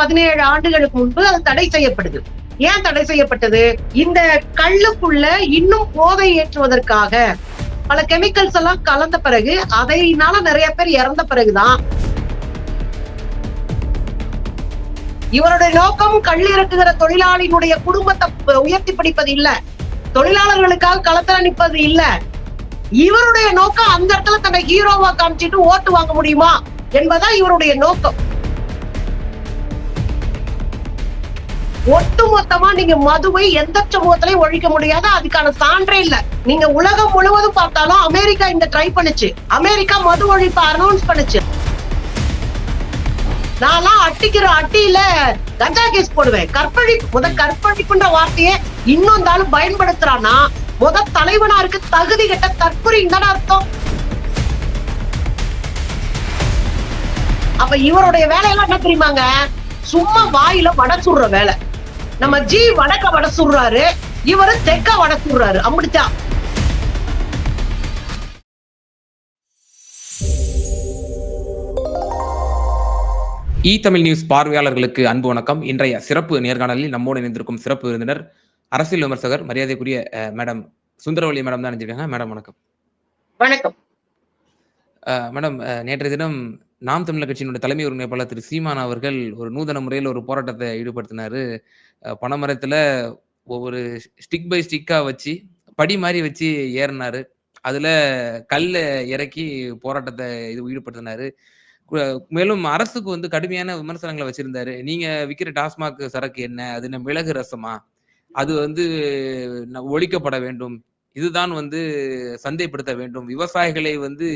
பதினேழு ஆண்டுகளுக்கு முன்பு அது தடை செய்யப்படுது. ஏன் தடை செய்யப்பட்டது? இந்த கல்லுக்குள்ள இன்னும் போதை ஏற்றுவதற்காக. பல கெமிக்கல்ஸ் எல்லாம் கலந்த பிறகு அதையினால நிறைய பேர் இறந்த பிறகுதான். இவருடைய நோக்கம் கல் இறக்குகிற தொழிலாளியினுடைய குடும்பத்தை உயர்த்தி பிடிப்பது இல்ல. தொழிலாளர்களுக்காக களத்துல நிற்பது இல்ல. இவருடைய நோக்கம் அந்த இடத்துல தன்னை ஹீரோவா காமிச்சிட்டு ஓட்டு வாங்க முடியுமா? என்பதான் இவருடைய நோக்கம். ஒட்டுமொத்தமா நீங்க மதுவை எந்த சமூகத்திலையும் ஒழிக்க முடியாது. அதுக்கான சான்றே இல்ல. நீங்க உலகம் முழுவதும் பார்த்தாலும் அமெரிக்கா இந்த ட்ரை பண்ணுச்சு. அமெரிக்கா மது ஒழிப்பு அனௌன்ஸ் பண்ணுச்சு. நான்லாம் அட்டிக்கிற அட்டியில கஞ்சா கேஸ் போடுவேன். கற்பழிப்பு முத கற்பழிப்புன்ற வார்த்தையை இன்னும் இருந்தாலும் பயன்படுத்துறான்னா முத தலைவனா இருக்கு தகுதி கட்ட தற்குறின்னு தானே அர்த்தம்? அப்ப இவருடைய வேலையெல்லாம் என்ன தெரியுமாங்க? சும்மா வாயில வட சுடுற வேலை. நம்ம ஜி வடக்க வடை சுடுறாரு இவரு தெக்க வடை சுடுறாரு. அப்படித்தான் இ தமிழ் நியூஸ் பார்வையாளர்களுக்கு அன்பு வணக்கம். இன்றைய சிறப்பு நேர்காணலில் நம்மோடு இணைந்திருக்கும் சிறப்பு விருந்தினர் அரசியல் விமர்சகர் மரியாதைக்குரிய மேடம் சுந்தரவள்ளி மேடம் தான் நினைச்சிருக்காங்க மேடம் வணக்கம். வணக்கம். மேடம் நேற்றைய தினம் நாம் தமிழர் கட்சியினுடைய தலைமை ஒருங்கிணைப்பாளர் திரு சீமான் அவர்கள் ஒரு நூதன முறையில் ஒரு போராட்டத்தை ஈடுபடுத்தினாரு. அஹ், பனைமரத்துல ஒவ்வொரு ஸ்டிக் பை ஸ்டிக்கா வச்சு படி மாதிரி வச்சு ஏறினாரு. அதுல கல்ல இறக்கி போராட்டத்தை இது ஈடுபடுத்தினாரு. மேலும் அரசுக்கு வந்து கடுமையான விமர்சனங்களை வச்சிருந்தாரு. நீங்க விற்கிற டாஸ்மாக் சரக்கு என்ன? அது என்ன மிளகு ரசமா? அது வந்து ஒழிக்கப்பட வேண்டும். இதுதான் வந்து சந்தைப்படுத்த வேண்டும். விவசாயிகளை வந்து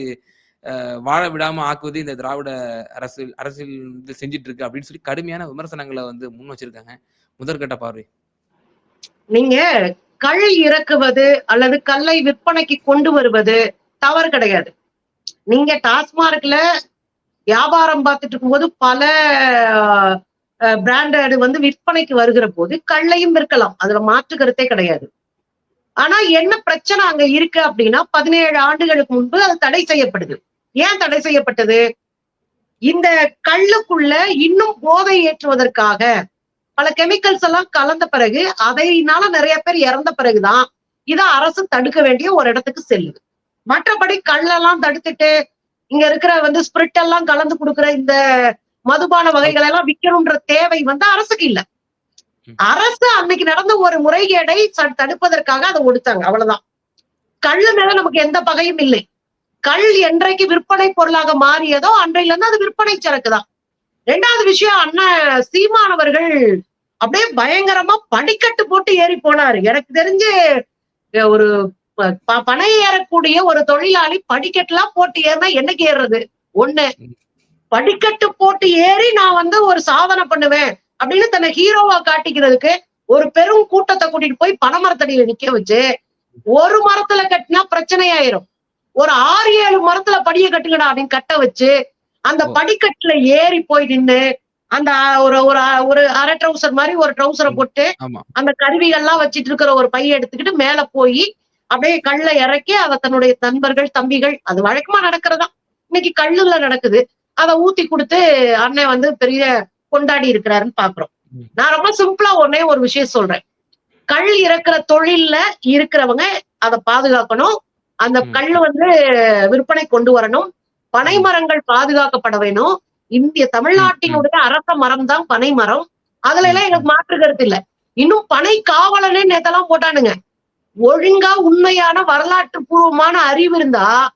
வாழ விடாம ஆக்குவது இந்த திராவிட அரசியல் அரசியல் வந்து செஞ்சிட்டு இருக்கு அப்படின்னு சொல்லி கடுமையான விமர்சனங்களை வந்து முன் வச்சிருக்காங்க. முதற்கட்ட பார்வை. நீங்க கள் இறக்குவது அல்லது கல்லை விற்பனைக்கு கொண்டு வருவது தவறு கிடையாது. நீங்க டாஸ்மார்க்ல வியாபாரம் பார்த்துட்டு இருக்கும்போது பல பிராண்டட் வந்து விற்பனைக்கு வருகிற போது கள்ளையும் விற்கலாம். அதுல மாற்று கருத்தே கிடையாது. ஆனா என்ன பிரச்சனை அங்க இருக்கு அப்படின்னா பதினேழு ஆண்டுகளுக்கு முன்பு அது தடை செய்யப்படுது. ஏன் தடை செய்யப்பட்டது? இந்த கல்லுக்குள்ள இன்னும் போதை ஏற்றுவதற்காக பல கெமிக்கல்ஸ் எல்லாம் கலந்த பிறகு அதையினால நிறைய பேர் இறந்த பிறகுதான் இதை அரசு தடுக்க வேண்டிய ஒரு இடத்துக்கு செல்லுது. மற்றபடி கல்லெல்லாம் தடுத்துட்டு இங்க இருக்கிற வந்து ஸ்பிரிட் எல்லாம் கலந்து கொடுக்கிற இந்த மதுபான வகைகள் எல்லாம் விற்கணும்ன்ற தேவை வந்து அரசுக்கு இல்ல. அரசு அன்னைக்கு நடந்த ஒரு முறைகேடை தடுப்பதற்காக அதை ஒடுத்தாங்க. அவ்வளவுதான். கல்லு மேல நமக்கு எந்த பகையும் இல்லை. கல் என்றைக்கு விற்பனை பொருளாக மாறியதோ அன்றையில இருந்து அது விற்பனை சரக்குதான். ரெண்டாவது விஷயம் அண்ணன் சீமானவர்கள் அப்படியே பயங்கரமா படிக்கட்டு போட்டு ஏறி போனாரு. எனக்கு தெரிஞ்சு ஒரு ப- ப- பனை ஏறக்கூடிய ஒரு தொழிலாளி படிக்கட்டுலாம் போட்டு ஏறினா என்னைக்கு ஏறுறது? ஒண்ணு படிக்கட்டு போட்டு ஏறி நான் வந்து ஒரு சாதனை பண்ணுவேன் அப்படின்னு தன்னை ஹீரோவா காட்டிக்கிறதுக்கு ஒரு பெரும் கூட்டத்தை கூட்டிட்டு போய் பனை மரத்தடியில நிக்க வச்சு ஒரு மரத்துல கட்டினா பிரச்சனை ஆயிரும் ஒரு ஆறு ஏழு மரத்துல படிய கட்டுங்கடா அப்படின்னு கட்ட வச்சு அந்த. படிக்கட்டுல ஏறி போய் நின்னு அந்த ஒரு ஒரு ஒரு அரை ட்ரௌசர் மாதிரி ஒரு ட்ரௌசரை. போட்டு அந்த கருவிகள்லாம் வச்சிட்டு இருக்கிற ஒரு பைய எடுத்துக்கிட்டு மேல போய் அப்படியே கல்ல இறக்கி அதை தன்னுடைய நண்பர்கள் தம்பிகள் அது வழக்கமா நடக்கிறதா இன்னைக்கு கல்லுல நடக்குது அதை ஊத்தி கொடுத்து அண்ணன் வந்து பெரிய கொண்டாடி இருக்கிறாருன்னு பாக்குறோம். நான் ரொம்ப சிம்பிளா ஒன்னே ஒரு விஷயம் சொல்றேன் கல் இறக்குற தொழில்ல இருக்கிறவங்க அதை பாதுகாக்கணும் அந்த. கல் வந்து விற்பனை கொண்டு வரணும். பனை மரங்கள் பாதுகாக்கப்பட வேணும். இந்திய தமிழ்நாட்டினுடைய அரச மரம் தான் பனை மரம். அதுல எல்லாம் எனக்கு மாற்று கருத்து இல்ல. இன்னும் பனை காவலனே நேத்தெல்லாம் போட்டானுங்க. ஒழுங்கா உண்மையான வரலாற்று பூர்வமான அறிவு இருந்தா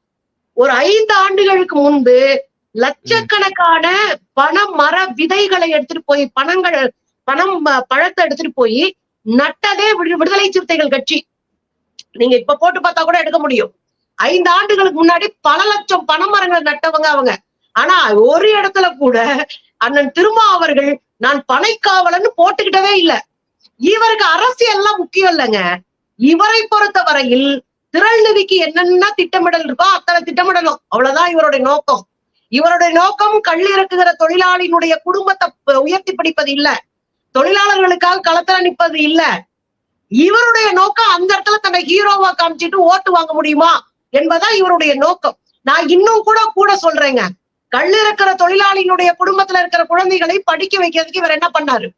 ஒரு ஐந்து ஆண்டுகளுக்கு முன்பு லட்சக்கணக்கான பண மர விதைகளை எடுத்துட்டு போய் பணங்கள் பணம் பழத்தை எடுத்துட்டு போய் நட்டதே விடு- விடுதலை சிறுத்தைகள் கட்சி. நீங்க இப்ப போட்டு பார்த்தா கூட எடுக்க முடியும். ஐந்து ஆண்டுகளுக்கு முன்னாடி பல லட்சம் பனைமரங்கள் நட்டவங்க அவங்க. ஆனா ஒரு இடத்துல கூட அண்ணன் திருமா அவர்கள் நான் பனைக்காவலன்னு போட்டுக்கிட்டவே இல்ல. இவருக்கு அரசியல்லாம் முக்கியம் இல்லைங்க. இவரை பொறுத்த வரையில் திரள்நிதிக்கு என்னென்ன திட்டமிடல் இருக்கோ அத்தனை திட்டமிடலும். அவ்வளவுதான் இவருடைய நோக்கம். இவருடைய நோக்கம் கல் இறக்குகிற தொழிலாளியினுடைய குடும்பத்தை உயர்த்தி பிடிப்பது இல்ல. தொழிலாளர்களுக்காக களத்துல நிற்பது இல்ல. இவருடைய நோக்கம் அந்த இடத்துல தன்னை ஹீரோவா காமிச்சிட்டு ஓட்டு வாங்க முடியுமா என்பதா இவருடைய நோக்கம். நான் இன்னும் கூட கூட சொல்றேங்க. கல் இருக்கிற தொழிலாளியினுடைய குடும்பத்துல இருக்கிற குழந்தைகளை படிக்க வைக்கிறதுக்கு இவர் என்ன பண்ணாரு.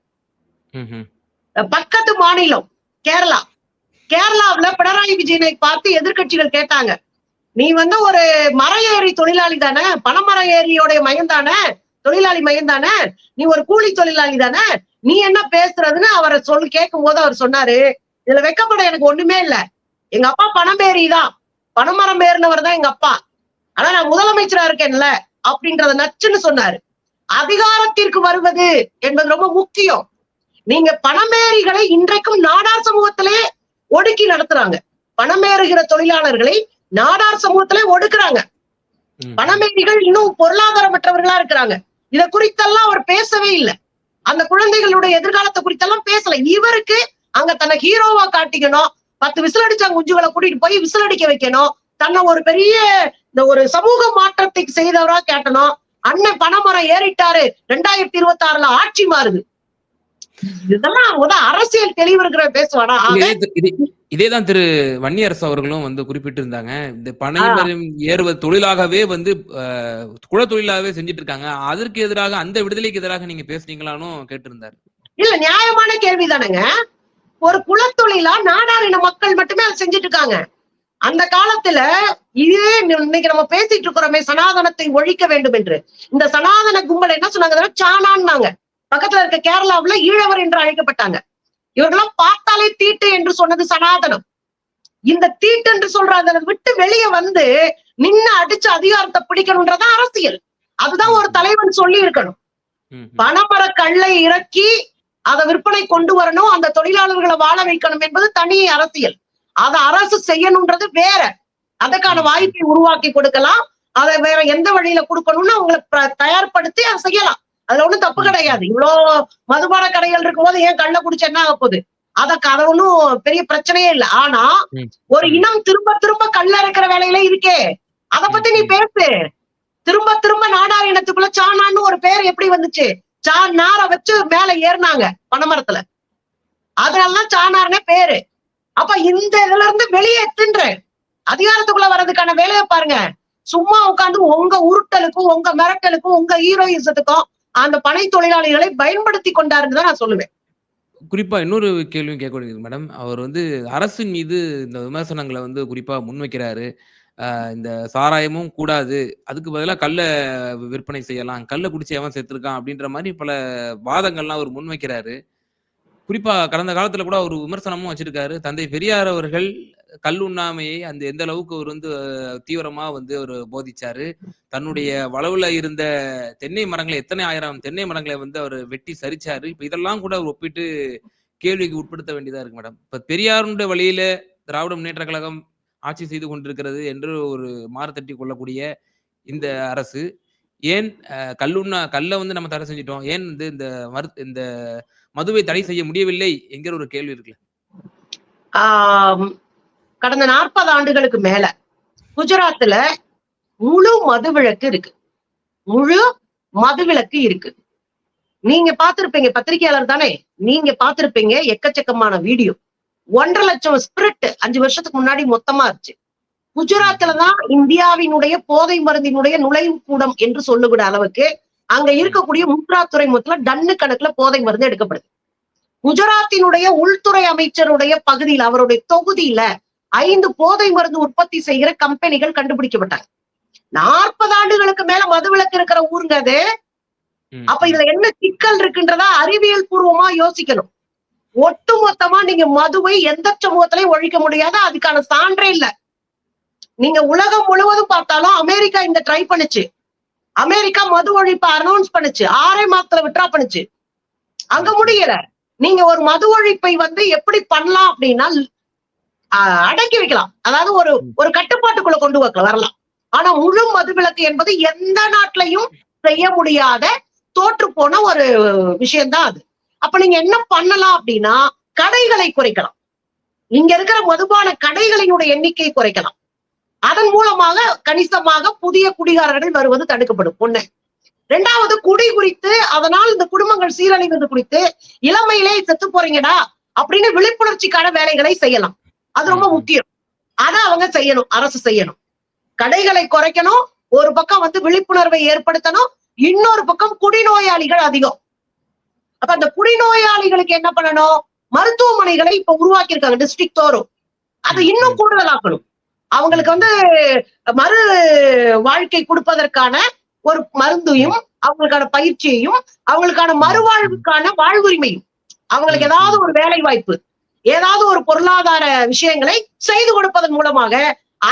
பக்கத்து மாநிலம் கேரளா. கேரளாவுல பினராயி விஜயனை பார்த்து எதிர்க்கட்சிகள் கேட்டாங்க. நீ வந்து ஒரு மர ஏறி தொழிலாளி தானே? பணமர ஏரியோடைய மையம் தானே? தொழிலாளி மையம் தானே? நீ ஒரு கூலி தொழிலாளி தானே? நீ என்ன பேசுறதுன்னு அவரை சொல்லி கேட்கும் போது அவர் சொன்னாரு இதுல வெக்கப்பட எனக்கு ஒண்ணுமே இல்ல. எங்க அப்பா பணம்பேரி தான். பணமரம் ஏறினவர் தான் எங்க அப்பா. ஆனா நான் முதலமைச்சரா இருக்கேன்ல அப்படின்றத நச்சுன்னு சொன்னாரு. அதிகாரத்திற்கு வருவது என்பது ரொம்ப முக்கியம். நீங்க பணமேறிகளை இன்றைக்கும் நாடார் சமூகத்திலே ஒடுக்கி நடத்துறாங்க. பணமேறுகிற தொழிலாளர்களை நாடார் சமூகத்திலே ஒடுக்குறாங்க. ம். பணமேறிகள் இன்னும் பொருளாதாரமற்றவர்களா இருக்கிறாங்க. இத குறித்தெல்லாம் அவர் பேசவே இல்லை. அந்த குழந்தைகளுடைய எதிர்காலத்தை குறித்தெல்லாம் பேசல. இவருக்கு அங்க தன்னை ஹீரோவா காட்டிக்கணும். பத்து விசில் அடிச்சாங்க குஞ்சுகளை கூட்டிட்டு போய் விசில் அடிக்க வைக்கணும். தன்னை ஒரு பெரிய இந்த ஒரு சமூக மாற்றத்தை செய்தவரா கேட்டணும். அண்ணன் பணமரம் ஏறிட்டாரு. ரெண்டாயிரத்தி இருபத்தி ஆறுல ஆட்சி மாறுது. இதெல்லாம் முத அரசியல் தெளிவு இருக்கிற பேசுவானா? இதேதான் திரு வன்னியரசு அவர்களும் வந்து குறிப்பிட்டிருந்தாங்க. இந்த பனைமரம் ஏறுவது தொழிலாகவே வந்து குல தொழிலாகவே செஞ்சுட்டு இருக்காங்க அதற்கு எதிராக அந்த விடுதலைக்கு எதிராக நீங்க பேசுனீங்களான்னு கேட்டிருந்தாரு. இல்ல நியாயமான கேள்விதானேங்க. ஒரு குலத்தொழிலா நாடாரின மக்கள் மட்டுமே அதை செஞ்சுட்டு இருக்காங்க அந்த காலத்துல இதே இன்னைக்கு நம்ம பேசிட்டு இருக்கிறோமே சனாதனத்தை ஒழிக்க வேண்டும் என்று. இந்த சனாதன கும்பல் என்ன சொன்னாங்க சாணான்னாங்க. பக்கத்துல இருக்க கேரளாவுல ஈழவர் என்று அழைக்கப்பட்டாங்க. இவர்களெல்லாம் பார்த்தாலே தீட்டு என்று சொன்னது சனாதனம். இந்த தீட்டு என்று சொல்ற அதை விட்டு வெளியே வந்து நின்னு அடிச்சு அதிகாரத்தை பிடிக்கணும்ன்றதான் அரசியல். அதுதான் ஒரு தலைவன் சொல்லி இருக்கணும். பணமர கல்லை இறக்கி அதை விற்பனை கொண்டு வரணும் அந்த தொழிலாளர்களை வாழ வைக்கணும் என்பது தனி அரசியல். அதை அரசு செய்யணும்ன்றது வேற. அதுக்கான வாய்ப்பை உருவாக்கி கொடுக்கலாம். அதை வேற எந்த வழியில கொடுக்கணும்னு அவங்களை தயார்படுத்தி அதை செய்யலாம். அதுல ஒண்ணும் தப்பு கிடையாது. இவ்வளோ மதுபான கடைகள் இருக்கும்போது ஏன் கள்ள குடிச்சு என்ன ஆக போகுது? அதற்கு அது ஒண்ணும் பெரிய பிரச்சனையே இல்லை. ஆனா. ஒரு இனம் திரும்ப திரும்ப கல்ல இருக்கிற வேலையில இருக்கே. அத பத்தி நீ பேசு. திரும்ப திரும்ப நாடார் இனத்துக்குள்ள சாணான்னு ஒரு பேர் எப்படி வந்துச்சு? சாணார வச்சு மேல ஏறினாங்க பனைமரத்துல. அதனாலதான் சாணார்னே பேரு. அப்ப இந்த இதுல இருந்து வெளியேற்றுன்ற அதிகாரத்துக்குள்ள வர்றதுக்கான வேலையை பாருங்க. சும்மா உட்கார்ந்து உங்க உருட்டலுக்கும் உங்க மிரட்டலுக்கும் உங்க ஹீரோயிசத்துக்கும் அந்த பனை தொழிலாளிகளை பயன்படுத்தி கொண்டாருன்னு தான் நான் சொல்லுவேன். குறிப்பா இன்னொரு கேள்வியும் கேட்க மேடம் அவர் வந்து அரசின் மீது இந்த விமர்சனங்களை வந்து குறிப்பா முன்வைக்கிறாரு. இந்த சாராயமும் கூடாது அதுக்கு பதிலா கல்ல விற்பனை செய்யலாம் கல்ல குடிச்சு எவன் செத்துருக்கான் அப்படின்ற மாதிரி பல வாதங்கள்லாம் அவர் முன்வைக்கிறாரு. குறிப்பா கடந்த காலத்துல கூட அவர் விமர்சனமும் வச்சிருக்காரு. தந்தை பெரியார் அவர்கள் கல் உண்ணாமையை அந்த எந்த அளவுக்கு அவர் வந்து தீவிரமா வந்து அவர் போதிச்சாரு தன்னுடைய வளவுல இருந்த தென்னை மரங்களை எத்தனை ஆயிரம் தென்னை மரங்களை வந்து அவர் வெட்டி சரிச்சாரு இப்ப இதெல்லாம் கூட அவர் ஒப்பிட்டு கேள்விக்கு உட்படுத்த வேண்டியதா இருக்கு மேடம். இப்ப பெரியாருடைய வழியில திராவிட முன்னேற்ற கழகம் ஆட்சி செய்து கொண்டிருக்கிறது என்று ஒரு மாறுதட்டி கொள்ளக்கூடிய இந்த அரசு ஏன் கல்லுண்ணா கல்லை வந்து நம்ம தடை செஞ்சிட்டோம் ஏன் வந்து இந்த மரு இந்த மதுவை தடை செய்ய முடியவில்லை என்கிற ஒரு கேள்வி இருக்குல்ல? கடந்த நாற்பது ஆண்டுகளுக்கு மேல குஜராத்ல முழு மதுவிளக்கு இருக்கு. முழு மதுவிளக்கு இருக்கு. நீங்க பாத்திருப்பீங்க பத்திரிகையாளர் தானே? நீங்க பாத்திருப்பீங்க எக்கச்சக்கமான வீடியோ. ஒன்றரை லட்சம் ஸ்பிரிட் அஞ்சு வருஷத்துக்கு முன்னாடி மொத்தமா இருச்சு குஜராத்ல தான் இந்தியாவினுடைய போதை மருந்தினுடைய நுழைவு கூடம் என்று சொல்லுகிற அளவுக்கு அங்க இருக்கக்கூடிய முத்ரா துறைமுகத்துல டன்னு கணக்குல போதை மருந்து எடுக்கப்படுது. குஜராத்தினுடைய உள்துறை அமைச்சருடைய பகுதியில் அவருடைய தொகுதியில ஐந்து போதை மருந்து உற்பத்தி செய்கிற கம்பெனிகள் கண்டுபிடிக்கப்பட்டாங்க. நாற்பது ஆண்டுகளுக்கு மேல மதுவிலக்கு இருக்கிற ஊருங்க அது அப்ப இதுல என்ன சிக்கல் இருக்குன்றதா அறிவியல் பூர்வமா யோசிக்கணும். ஒட்டு மொத்தமா நீங்க மதுவை எந்த சமூகத்திலையும் ஒழிக்க முடியாது அதுக்கான சான்றே இல்ல. நீங்க உலகம் முழுவதும் பார்த்தாலும் அமெரிக்கா இந்த ட்ரை பண்ணுச்சு. அமெரிக்கா மது ஒழிப்பை அனௌன்ஸ் பண்ணுச்சு. ஆறே மாசத்துல விட்ரா பண்ணுச்சு. அங்க முடியல. நீங்க ஒரு மது ஒழிப்பை வந்து எப்படி பண்ணலாம் அப்படின்னா அடக்கி வைக்கலாம். அதாவது ஒரு ஒரு கட்டுப்பாட்டுக்குள்ள கொண்டு வைக்கலாம் வரலாம். ஆனா முழு மதுவிலக்கு என்பது எந்த நாட்டிலையும் செய்ய முடியாத தோற்று போன ஒரு விஷயம்தான் அது. அப்ப நீங்க என்ன பண்ணலாம் அப்படின்னா கடைகளை குறைக்கலாம். இங்க இருக்கிற மதுபான கடைகளினுடைய எண்ணிக்கையை குறைக்கலாம். அதன் மூலமாக கணிசமாக புதிய குடிகாரர்கள் வருவது தடுக்கப்படும். ஒண்ணு. ரெண்டாவது குடி குறித்து அதனால் இந்த குடும்பங்கள் சீரழிவது குறித்து இளமையிலே செத்து போறீங்கடா அப்படின்னு விழிப்புணர்ச்சிக்கான வேலைகளை செய்யலாம். அது ரொம்ப முக்கியம். அதை அவங்க செய்யணும் அரசு செய்யணும். கடைகளை குறைக்கணும் ஒரு பக்கம் வந்து விழிப்புணர்வை ஏற்படுத்தணும் இன்னொரு பக்கம் குடிநோயாளிகள் அதிகம். அப்ப அந்த குடிநோயாளிகளுக்கு என்ன பண்ணணும்? மருத்துவமனைகளை இப்ப உருவாக்கி இருக்காங்க டிஸ்ட்ரிக்ட் தோறும். அதை இன்னும் கூடுதலாக்கணும். அவங்களுக்கு வந்து மறு வாழ்க்கை கொடுப்பதற்கான ஒரு மருந்தையும் அவங்களுக்கான பயிற்சியையும் அவங்களுக்கான மறுவாழ்வுக்கான வாழ்வுரிமையும். அவங்களுக்கு ஏதாவது ஒரு வேலை வாய்ப்பு ஏதாவது ஒரு பொருளாதார விஷயங்களை செய்து கொடுப்பதன் மூலமாக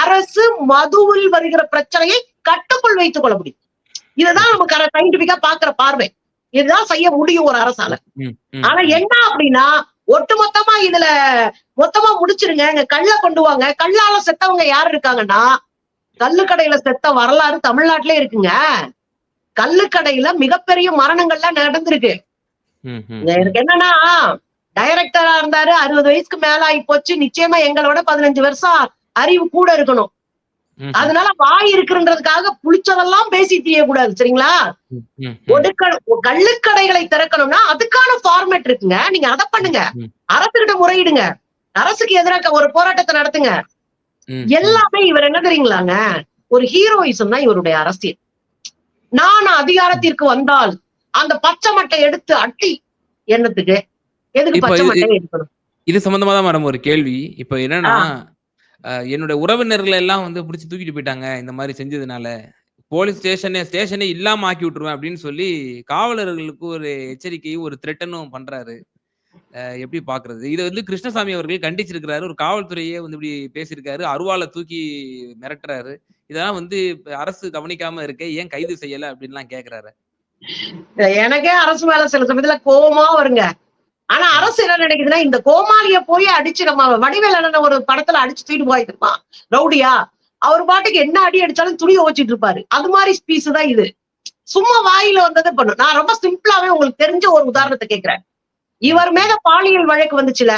அரசு மதுவில் வருகிற பிரச்சனையை கட்டுக்குள் வைத்துக் கொள்ள முடியும். இதுதான் நமக்கு சயின்டிபிக்கா பாக்குற பார்வை. இதுதான் செய்ய முடியும் ஒரு அரசால. ஆனா என்ன அப்படின்னா ஒட்டுமொத்தமா இதுல மொத்தமா முடிச்சிருங்க இங்க கள்ள கொண்டு வாங்க. கல்லால செத்தவங்க யாரு இருக்காங்கன்னா கல்லுக்கடையில செத்த வரலாறு தமிழ்நாட்டிலே இருக்குங்க. கல்லுக்கடையில மிகப்பெரிய மரணங்கள்லாம் நடந்திருக்கு. எனக்கு என்னன்னா டைரக்டரா இருந்தாரு அறுபது வயசுக்கு மேல ஆகி போச்சு. நிச்சயமா எங்களோட பதினஞ்சு வருஷம் அறிவு கூட இருக்கணும். அதனால வாய் இருக்குன்றதுக்காக புளிச்சதெல்லாம் பேசி தீயக்கூடாது சரிங்களா? ஒடுக்க கள்ளுக்கடைகளை திறக்கணும்னா அதுக்கான ஃபார்மேட் இருக்குங்க. நீங்க அதை பண்ணுங்க. அரசுகிட்ட முறையிடுங்க. அரசுக்கு எதிராக ஒரு போராட்டத்தை நடத்துங்க. எல்லாமே இவர் என்ன தெரியுங்களாங்க? ஒரு ஹீரோயிசம் தான் இவருடைய அரசியல். நான் அதிகாரத்திற்கு வந்தால் அந்த பச்சை மட்டை எடுத்து அட்டி என்னத்துக்கு? இது- சம்பந்தமா தான் மேடம் ஒரு கேள்வி. இப்ப என்னன்னா அஹ், என்னுடைய உறவினர்கள் எல்லாம் வந்து பிடிச்சி தூக்கிட்டு போயிட்டாங்க இந்த மாதிரி செஞ்சதுனால. போலீஸ் ஸ்டேஷனே ஸ்டேஷனே இல்லாம ஆக்கி விட்டுருவேன் அப்படின்னு சொல்லி காவலர்களுக்கு ஒரு எச்சரிக்கையும் ஒரு த்ரெட்டனும் பண்றாரு. எப்படி பாக்குறது? இதை வந்து கிருஷ்ணசாமி அவர்கள் கண்டிச்சிருக்கிறாரு. ஒரு காவல்துறையே வந்து இப்படி பேசியிருக்காரு. அருவாலை தூக்கி மிரட்டுறாரு. இதெல்லாம் வந்து அரசு கவனிக்காம இருக்க ஏன் கைது செய்யல அப்படின்லாம் கேக்குறாரு. எனக்கே அரசு மேல சில சமயத்துல கோவமா வருங்க. ஆனா அரசு என்ன நினைக்குதுன்னா இந்த கோமாளிய போய் அடிச்சு நம்ம வடிவேல் ஒரு படத்துல அடிச்சு தூக்கிட்டு போயிருப்பான் ரவுடியா? அவர் பாட்டுக்கு என்ன அடி அடிச்சாலும் துணி ஓச்சிட்டு இருப்பாரு. அது மாதிரி ஸ்பீஸ் தான் இது. சும்மா வாயில வந்ததை பண்ணும் நான் ரொம்ப சிம்பிளாவே உங்களுக்கு தெரிஞ்ச ஒரு உதாரணத்தை கேட்கிறேன் இவர் மேல பாலியல் வழக்கு வந்துச்சுல.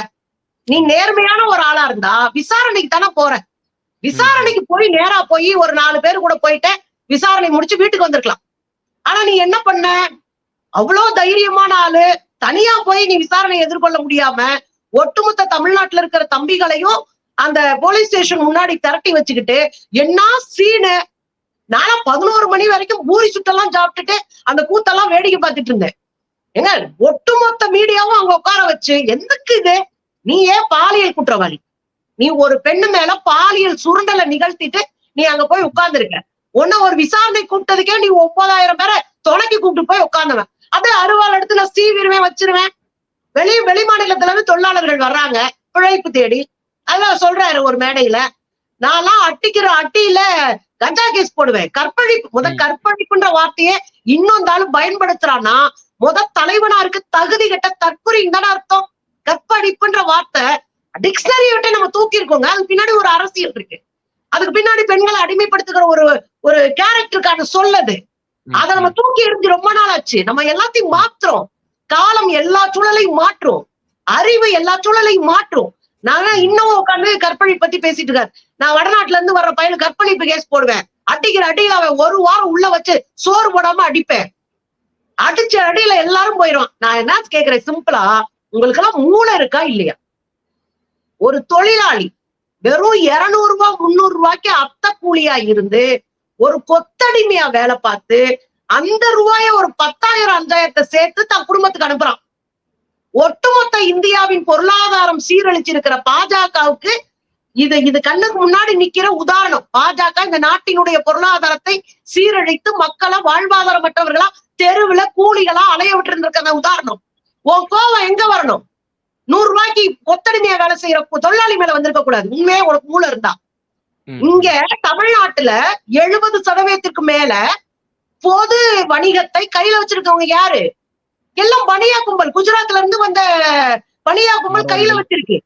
நீ நேர்மையான ஒரு ஆளா இருந்தா விசாரணைக்கு தானே போற. விசாரணைக்கு போய் நேரா போய் ஒரு நாலு பேர் கூட போயிட்டு விசாரணை முடிச்சு வீட்டுக்கு வந்திருக்கலாம். ஆனா நீ என்ன பண்ண? அவ்வளவு தைரியமான ஆளு. தனியா போய் நீ விசாரணை எதிர்கொள்ள முடியாம ஒட்டுமொத்த தமிழ்நாட்டுல இருக்கிற தம்பிகளையும் அந்த போலீஸ் ஸ்டேஷன் முன்னாடி திரட்டி வச்சுக்கிட்டு என்ன சீனு நானும் பதினோரு மணி வரைக்கும் பூரி சுட்டெல்லாம் சாப்பிட்டுட்டு அந்த கூத்தெல்லாம் வேடிக்கை பார்த்துட்டு இருந்தேன். ஏங்க ஒட்டுமொத்த மீடியாவும் அங்க உட்கார வச்சு எதுக்கு இது? நீ ஏன் பாலியல் குற்றவாளி? நீ ஒரு பெண்ணு மேல பாலியல் சுருண்டலை நிகழ்த்திட்டு நீ அங்க போய் உட்கார்ந்துருக்க உன்ன ஒரு விசாரணை கூப்பிட்டதுக்கே நீ ஒன்பதாயிரம் பேரை தொலைக்கி கூப்பிட்டு போய் உட்கார்ந்தவன். அப்படியே அருவாள் எடுத்து நான் சீவிடுவேன் வச்சிருவேன். வெளி வெளி மாநிலத்துல இருந்து தொழிலாளர்கள் வர்றாங்க பிழைப்பு தேடி. அதான் சொல்றாரு ஒரு மேடையில நான்லாம் அட்டிக்கிற அட்டியில கஞ்சா கேஸ் போடுவேன். கற்பழிப்பு முத. கற்பழிப்புன்ற வார்த்தையே இன்னும் தாலும் பயன்படுத்துறான்னா முத தலைவனா இருக்கு தகுதி கெட்ட தற்குறின்னு தானே அர்த்தம்? கற்பழிப்புன்ற வார்த்தை டிக்ஷனரி விட்டு நம்ம தூக்கி இருக்கோங்க அதுக்கு பின்னாடி ஒரு அரசியல் இருக்கு. அதுக்கு பின்னாடி பெண்களை அடிமைப்படுத்துகிற ஒரு ஒரு கேரக்டருக்கான சொல்லது. அதை நம்ம தூக்கி எறிஞ்சு ரொம்ப நாள் ஆச்சு நம்ம எல்லாத்தையும் மாத்துறோம். காலம் எல்லா சூழலையும் மாற்றும் அறிவு எல்லா சூழலையும் மாற்றும் நாங்க இன்னும் உட்காந்து கற்பழி பத்தி பேசிட்டு இருக்காரு. நான் வடநாட்டுல இருந்து வர்ற பையன் கற்பழிப்பு கேஸ் போடுவேன். அடிக்கிற அடியில அவன் ஒரு வாரம் உள்ள வச்சு சோறு போடாம அடிப்பேன். அடிச்ச அடியில எல்லாரும் போயிடும் நான் என்ன கேக்குறேன்? சிம்பிளா உங்களுக்கு எல்லாம் மூளை இருக்கா இல்லையா? ஒரு தொழிலாளி வெறும் இருநூறு ரூபாய் முந்நூறு ரூபாய்க்கு அத்த கூலியா இருந்து ஒரு கொத்தடிமையா வேலை பார்த்து அந்த ரூபாய ஒரு பத்தாயிரம் அஞ்சாயிரத்தை சேர்த்து தன் குடும்பத்துக்கு அனுப்புறான். ஒட்டுமொத்த இந்தியாவின் பொருளாதாரம் சீரழிச்சிருக்கிற பாஜகவுக்கு இது இது கண்ணுக்கு முன்னாடி நிக்கிற உதாரணம். பாஜக இந்த நாட்டினுடைய பொருளாதாரத்தை சீரழித்து மக்களை வாழ்வாதாரமற்றவர்களா தெருவுல கூலிகளா அலைய விட்டு இருந்திருக்க உதாரணம். உன் கோவம் எங்க வரணும்? நூறு ரூபாய்க்கு கொத்தடிமையா வேலை செய்யற தொழிலாளி மேல வந்திருக்க கூடாது உண்மையே உனக்கு மூளை இருந்தா. இங்க தமிழ்நாட்டுல எழுபது சதவீதத்திற்கு மேல பொது வணிகத்தை கையில வச்சிருக்கவங்க யாரு? எல்லாம் பனியா கும்பல். குஜராத்ல இருந்து வந்த பனியா கும்பல் கையில வச்சிருக்கு.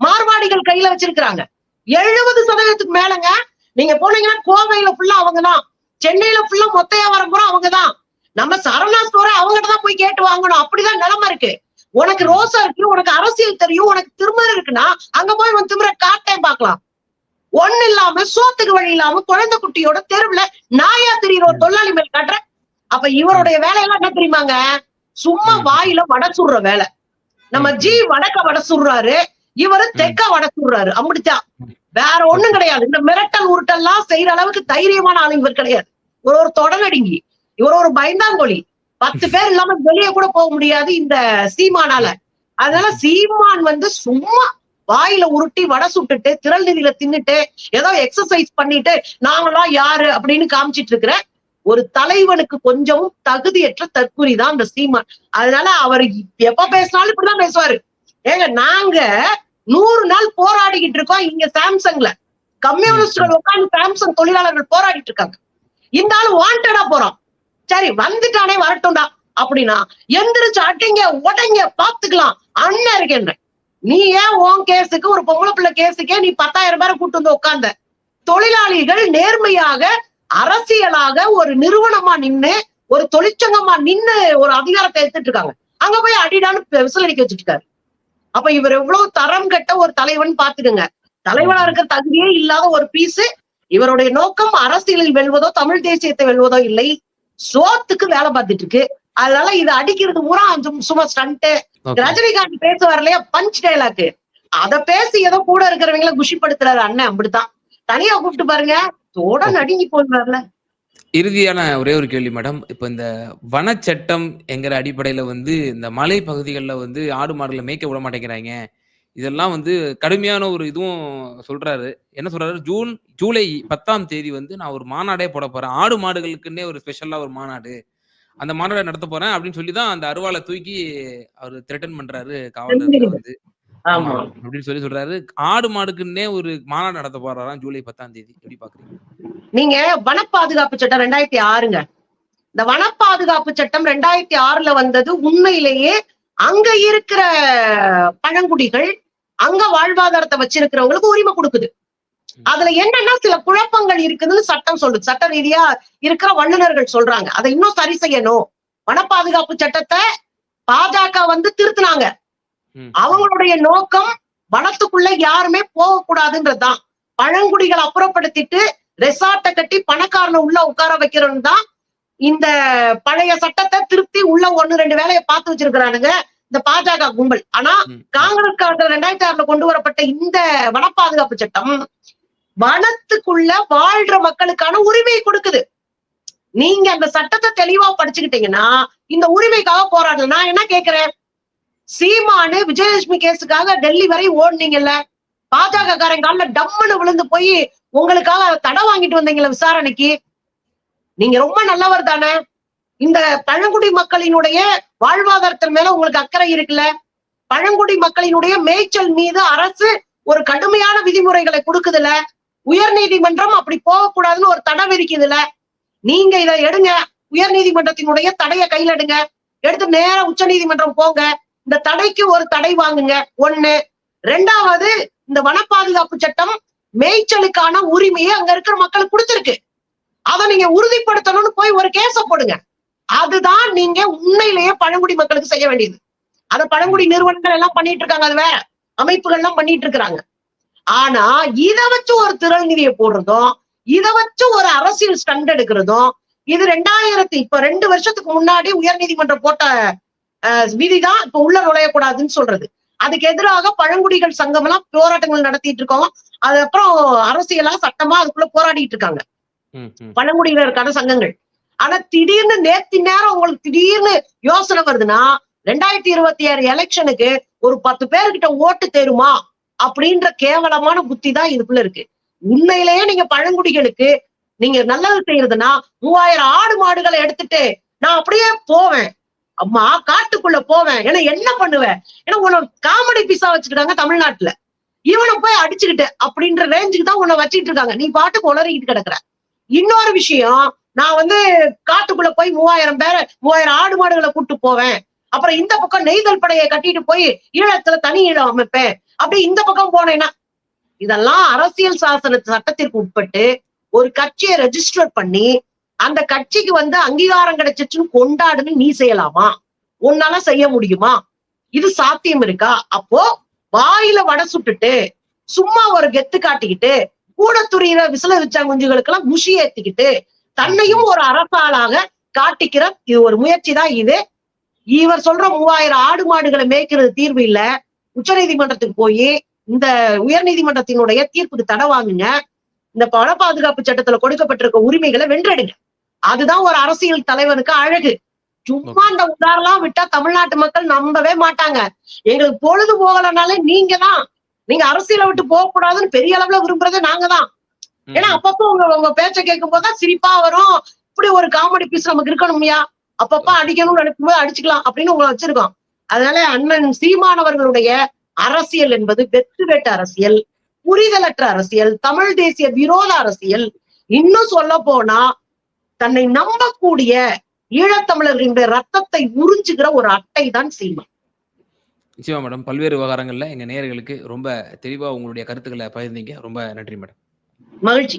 மார்வாடிகள் கையில வச்சிருக்கிறாங்க. எழுபது சதவீதத்துக்கு மேலங்க. நீங்க போனீங்கன்னா கோவையில ஃபுல்லா அவங்கதான். சென்னையில ஃபுல்லா மொத்த வியாபாரம் பூரா அவங்கதான். நம்ம சரணா ஸ்டோர அவங்ககிட்ட தான் போய் கேட்டு வாங்கணும். அப்படிதான் நிலைமை இருக்கு. உனக்கு ரோசா இருக்கு உனக்கு அரசியல் தெரியும் உனக்கு திருமணம் இருக்குன்னா அங்க போய் உன் திமிர காட்டேன் பார்க்கலாம். ஒண்ணு இல்லாம சோத்துக்கு வழி இல்லாம குழந்தை குட்டியோட தெருவுல நாயா தெரியுற ஒரு தொழிலாளி மேல் காட்டுற. அப்ப இவருடைய வேலையெல்லாம் என்ன தெரியுமாங்க? சும்மா. வாயில வடை சுடுற வேலை. நம்ம. ஜி வடக்க வடை சுடுறாரு இவரு தெக்க வடை சுடுறாரு. அப்படித்தான். வேற ஒண்ணும் கிடையாது. இந்த மிரட்டல் உருட்டெல்லாம் செய்யற அளவுக்கு தைரியமான ஆள் இவர் கிடையாது. ஒரு ஒரு தொடநடுங்கி இவர் ஒரு பயந்தாங்கொழி. பத்து பேர் இல்லாம வெளியே கூட போக முடியாது இந்த சீமானால. அதனால சீமான் வந்து சும்மா வாயில உருட்டி வடை சுட்டுட்டு திரள் நிதியில தின்னுட்டு ஏதோ எக்ஸசைஸ் பண்ணிட்டு நாங்களாம் யாரு அப்படின்னு காமிச்சிட்டு இருக்கிற ஒரு தலைவனுக்கு கொஞ்சமும் தகுதியற்ற தற்குறி தான் அந்த சீமான். அதனால அவர் எப்ப பேசினாலும் இப்படிதான் பேசுவாரு. ஏங்க நாங்க நூறு நாள் போராடிக்கிட்டு இருக்கோம் இங்க சாம்சங்ல. கம்யூனிஸ்டுகள் உட்கார்ந்து சாம்சங் தொழிலாளர்கள் போராடிட்டு இருக்காங்க. இந்த ஆள் வாண்டடா போறோம். சரி வந்துட்டானே வரட்டும்டா. அப்படின்னா எந்திரிச்சு அடிங்க உடைங்க பாத்துக்கலாம் அண்ணன் இருக்கேன் நீ ஏன் உன் கேஸுக்கு ஒரு பொம்பளை பிள்ளை கேஸுக்கே நீ பத்தாயிரம் பேரை கூட்டு வந்து உட்கார்ந்த? தொழிலாளிகள் நேர்மையாக அரசியலாக ஒரு நிறுவனமா நின்னு ஒரு தொழிற்சங்கமா நின்னு ஒரு அதிகாரத்தை எடுத்துட்டு இருக்காங்க. அங்க போய் அடிடான்னு விசிலடிக்க வச்சுட்டு இருக்காரு அப்ப இவர் எவ்வளவு தரம் கட்ட ஒரு தலைவன் பாத்துக்கோங்க தலைவனா இருக்க தகுதியே இல்லாத ஒரு பீஸ் இவருடைய நோக்கம் அரசியலில் வெல்வதோ தமிழ் தேசியத்தை வெல்வதோ இல்லை. சோத்துக்கு வேலை பார்த்துட்டு இருக்கு. அதனால இதை அடிக்கிறது பூரா சும்மா ஸ்டண்ட்டு ரஜினிகாந்த் பேசுவார் இல்லையா பஞ்ச் டைலாக் அத பேசி ஏதோ கூட இருக்கிறவங்கள குஷிப்படுத்துறாரு அண்ணன் அப்படித்தான். தனியா கூப்பிட்டு பாருங்க. தோட நடுங்கி போடுறாருல. இறுதியான ஒரே ஒரு கேள்வி மேடம் இப்போ இந்த வனச்சட்டம் என்கிற அடிப்படையில வந்து இந்த மலை பகுதிகளில் வந்து ஆடு மாடுகளை மேய்க்க விட மாட்டேங்கிறாங்க. இதெல்லாம் வந்து கடுமையான ஒரு இதுவும் சொல்றாரு. என்ன சொல்றாரு? ஜூன் ஜூலை பத்தாம் தேதி வந்து நான் ஒரு மாநாடே போட போறேன். ஆடு மாடுகளுக்குன்னே ஒரு ஸ்பெஷலா ஒரு மாநாடு. அந்த மாநாடை நடத்த போறேன் அப்படின்னு சொல்லி தான் அந்த அருவாளை தூக்கி அவர் த்ரெட்டன் பண்றாரு காவலர்கள் வந்து. அப்படின்னு சொல்லி சொல்றாரு. ஆடு மாடுக்குன்னே ஒரு மாநாடு நடத்த போறாராம் ஜூலை பத்தாம் தேதி. எப்படி பாக்குறீங்க? நீங்க வன பாதுகாப்பு சட்டம் ரெண்டாயிரத்தி ஆறுங்க. இந்த வன பாதுகாப்பு சட்டம் ரெண்டாயிரத்தி ஆறுல வந்தது உண்மையிலேயே அங்க இருக்கிற பழங்குடிகள் அங்க வாழ்வாதாரத்தை வச்சிருக்கிறவங்களுக்கு உரிமை கொடுக்குது. அதுல என்னன்னா சில குழப்பங்கள் இருக்குதுன்னு சட்டம் சொல்லுது. சட்ட ரீதியா இருக்கிற வல்லுநர்கள் சொல்றாங்க. அதை இன்னும் சரி செய்யணும். வன பாதுகாப்பு சட்டத்தை பாஜக வந்து திருத்தினாங்க. அவங்களுடைய நோக்கம் வனத்துக்குள்ள யாருமே போகக்கூடாதுன்றதுதான். பழங்குடிகளை அப்புறப்படுத்திட்டு ரெசார்ட்டை கட்டி பணக்காரனை உள்ள உட்கார வைக்கிறோம் தான் இந்த பழைய சட்டத்தை திருப்தி உள்ள ஒண்ணு ரெண்டு வேலையை பார்த்து வச்சிருக்கிறானுங்க இந்த பாஜக கும்பல். ஆனா. காங்கிரஸ் காலத்துல ரெண்டாயிரத்தி ஆறுல கொண்டு வரப்பட்ட இந்த வன பாதுகாப்பு சட்டம் வனத்துக்குள்ள வாழ்ற மக்களுக்கான உரிமை கொடுக்குது. நீங்க அந்த சட்டத்தை தெளிவா படிச்சுக்கிட்டீங்கன்னா இந்த உரிமைக்காக போராடலாம் நான் என்ன கேக்குறேன்? சீமானு விஜயலட்சுமி கேஸுக்காக டெல்லி வரை ஓடுனீங்கல்ல? பாஜக காரன் காலில் டம்முன்னு விழுந்து போய் உங்களுக்காக தடை வாங்கிட்டு வந்தீங்கள விசாரணைக்கு? நீங்க ரொம்ப நல்லவர் தானே? இந்த பழங்குடி மக்களினுடைய வாழ்வாதாரத்தின் மேல உங்களுக்கு அக்கறை இருக்குல்ல? பழங்குடி மக்களினுடைய மேய்ச்சல் மீது அரசு ஒரு கடுமையான விதிமுறைகளை கொடுக்குதுல உயர் நீதிமன்றம் அப்படி போகக்கூடாதுன்னு ஒரு தடை விதிக்குதுல நீங்க இதை எடுங்க. உயர் நீதிமன்றத்தினுடைய தடையை கையில எடுங்க. எடுத்து நேரம் உச்ச நீதிமன்றம் போங்க. இந்த தடைக்கு ஒரு தடை வாங்குங்க. ஒண்ணு. ரெண்டாவது இந்த வன பாதுகாப்பு சட்டம் மேய்ச்சலுக்கான உரிமையை அங்க இருக்கிற மக்களுக்கு கொடுத்துருக்கு. அதை நீங்க உறுதிப்படுத்தணும்னு போய் ஒரு கேஸ போடுங்க. அதுதான் நீங்க உண்மையிலேயே பழங்குடி மக்களுக்கு செய்ய வேண்டியது. அதை பழங்குடி நிறுவனங்கள் எல்லாம் பண்ணிட்டு இருக்காங்க. அது வேற. அமைப்புகள் எல்லாம் பண்ணிட்டு இருக்கிறாங்க. ஆனா இத வச்சு ஒரு திரள் நிதியை போடுறதும் இத வச்சு ஒரு அரசியல் ஸ்டண்ட் எடுக்கிறதும் இது ரெண்டாயிரத்தி இப்ப ரெண்டு வருஷத்துக்கு முன்னாடி உயர்நீதிமன்றம் போட்ட அஹ், விதிதான் இப்ப உள்ள நுழையக்கூடாதுன்னு சொல்றது. அதுக்கு எதிராக பழங்குடிகள் சங்கம் எல்லாம் போராட்டங்கள் நடத்திட்டு இருக்கோம். அதுக்கப்புறம் அரசியலா சட்டமா அதுக்குள்ள போராடிட்டு இருக்காங்க. பழங்குடியினருக்கான சங்கங்கள். ஆனா திடீர்னு நேத்து நேரம் உங்களுக்கு திடீர்னு யோசனை வருதுன்னா ரெண்டாயிரத்தி இருபத்தி ஆறு எலெக்ஷனுக்கு ஒரு பத்து பேர்கிட்ட ஓட்டு தேருமா? அப்படின்ற கேவலமான புத்தி தான் இதுக்குள்ள இருக்கு. உண்மையிலேயே நீங்க பழங்குடிகளுக்கு நீங்க நல்லது செய்யறதுன்னா மூவாயிரம் ஆடு மாடுகளை எடுத்துட்டு நான் அப்படியே போவேன். அம்மா காட்டுக்குள்ள போவேன். ஏன்னா என்ன பண்ணுவேன் ஏன்னா உன்னை காமெடி பீஸா வச்சுக்கிட்டாங்க தமிழ்நாட்டுல. இவனை போய் அடிச்சுக்கிட்டு அப்படின்ற ரேஞ்சுக்கு தான் உன்னை வச்சுட்டு இருக்காங்க. நீ பாட்டுக்கு உளறிக்கிட்டு கிடக்குற. இன்னொரு விஷயம் நான் வந்து காட்டுக்குள்ள போய் மூவாயிரம் பேரை மூவாயிரம் ஆடு மாடுகளை கூட்டு போவேன். அப்புறம் இந்த பக்கம் நெய்தல் படையை கட்டிட்டு போய் ஈழத்துல தனி ஈழம் அமைப்பேன். அப்படியே இந்த பக்கம் போனேன்னா இதெல்லாம் அரசியல் சாசன சட்டத்திற்கு உட்பட்டு ஒரு கட்சியை ரெஜிஸ்டர் பண்ணி அந்த கட்சிக்கு வந்து அங்கீகாரம் கிடைச்சிச்சுன்னு கொண்டாடுன்னு நீ செய்யலாமா? உன்னால செய்ய முடியுமா? இது சாத்தியம் இருக்கா? அப்போ வாயில வடை சுட்டுட்டு சும்மா ஒரு கெத்து காட்டிக்கிட்டு கூட துறையிற விசில வச்சாங்குஞ்சுகளுக்கு எல்லாம் முஷி ஏத்திக்கிட்டு தன்னையும் ஒரு அரசாளாக காட்டிக்கிற இது ஒரு முயற்சி தான் இது. இவர் சொல்ற மூவாயிரம் ஆடு மாடுகளை மேய்க்கிறது தீர்வு இல்ல. உச்சநீதிமன்றத்துக்கு போய் இந்த உயர்நீதிமன்றத்தினுடைய தீர்ப்புக்கு தடை வாங்குங்க. இந்த பண பாதுகாப்பு சட்டத்துல கொடுக்கப்பட்டிருக்க உரிமைகளை வென்றெடுங்க. அதுதான் ஒரு அரசியல் தலைவருக்கு அழகு. சும்மா அந்த உதாரணம் விட்டா தமிழ்நாட்டு மக்கள் நம்பவே மாட்டாங்க. எங்களுக்கு பொழுது போகலனாலே நீங்க தான் நீங்க அரசியலை விட்டு போக கூடாதுன்னு பெரிய அளவுல விரும்புறதே நாங்க தான் ஏன்னா அப்பப்போ உங்க உங்க பேச்ச கேட்கும் போதுதான் சிரிப்பா வரும். இப்படி ஒரு காமெடி பீஸ் நமக்கு இருக்கணும்யா? அப்பப்ப அடிக்கணும்னு நினைக்கும் போது அடிச்சுக்கலாம் அப்படின்னு உங்களை வச்சிருக்கோம். அதனால அண்ணன் சீமானவர்களுடைய அரசியல் என்பது வெற்று வேட்ட அரசியல் புரிதலற்ற அரசியல் தமிழ் தேசிய விரோத அரசியல். இன்னும் சொல்ல போனா தன்னை நம்பக்கூடிய ஈழத்தமிழர்களுடைய ரத்தத்தை உறிஞ்சுகிற ஒரு அட்டை தான் சீமா நிச்சயமா மேடம். பல்வேறு விவகாரங்கள்ல எங்க நேயர்களுக்கு ரொம்ப தெளிவா உங்களுடைய கருத்துக்களை பகிர்ந்தீங்க. ரொம்ப நன்றி மேடம். மகிழ்ச்சி.